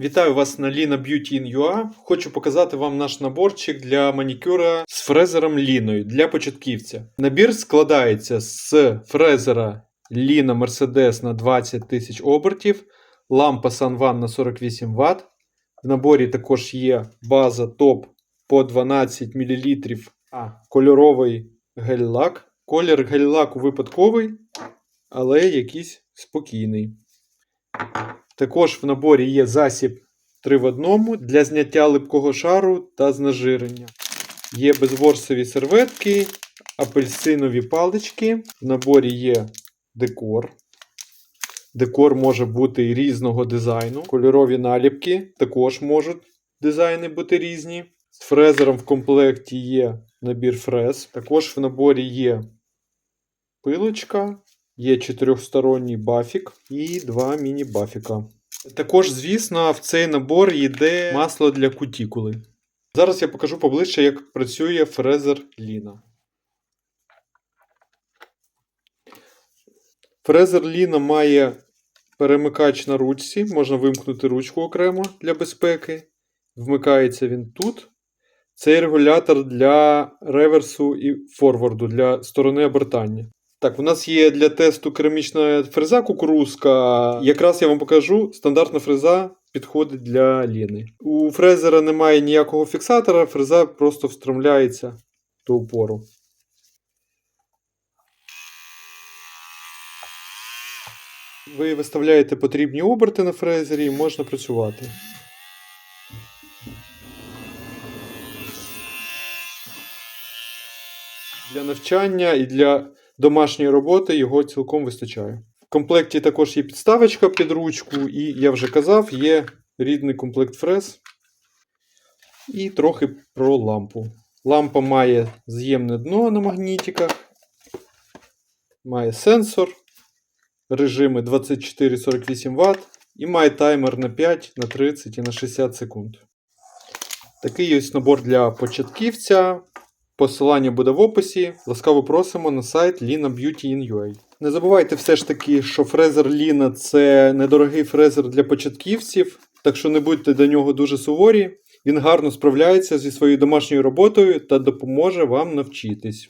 Вітаю вас на Lina Beauty in UA. Хочу показати вам наш наборчик для манікюра з фрезером Ліною для початківця. Набір складається з фрезера Lina Mercedes на 20 тисяч обертів, лампа Sunvan на 48 Вт. В наборі також є база топ по 12 мл, кольоровий гель-лак. Колір гель-лаку випадковий, але якийсь спокійний. Також в наборі є засіб 3 в 1 для зняття липкого шару та знежирення. Є безворсові серветки, апельсинові палички. В наборі є декор. Декор може бути різного дизайну. Кольорові наліпки також можуть дизайни бути різні. З фрезером в комплекті є набір фрез. Також в наборі є пилочка, Є чотирьохсторонній бафік і два міні-бафіка. Також, звісно, в цей набор йде масло для кутікули. Зараз я покажу поближче, як працює фрезер Ліна. Фрезер Ліна має перемикач на ручці, можна вимкнути ручку окремо для безпеки. Вмикається він тут. Це регулятор для реверсу і форварду для сторони обертання. Так, у нас є для тесту керамічна фреза кукурузка. Якраз я вам покажу, стандартна фреза підходить для ліни. У фрезера немає ніякого фіксатора, фреза просто встромляється до упору. Ви виставляєте потрібні оберти на фрезері і можна працювати. Для навчання і для домашньої роботи його цілком вистачає. В комплекті також є підставочка під ручку, і я вже казав, є рідний комплект фрез. І трохи про лампу. Лампа має з'ємне дно на магнітиках, має сенсор, режими 24-48 Вт і має таймер на 5, на 30 і на 60 секунд. Такий ось набор для початківця. Посилання буде в описі. Ласкаво просимо на сайт Lina. Не забувайте все ж таки, що фрезер Lina це недорогий фрезер для початківців, так що не будьте до нього дуже суворі. Він гарно справляється зі своєю домашньою роботою та допоможе вам навчитись.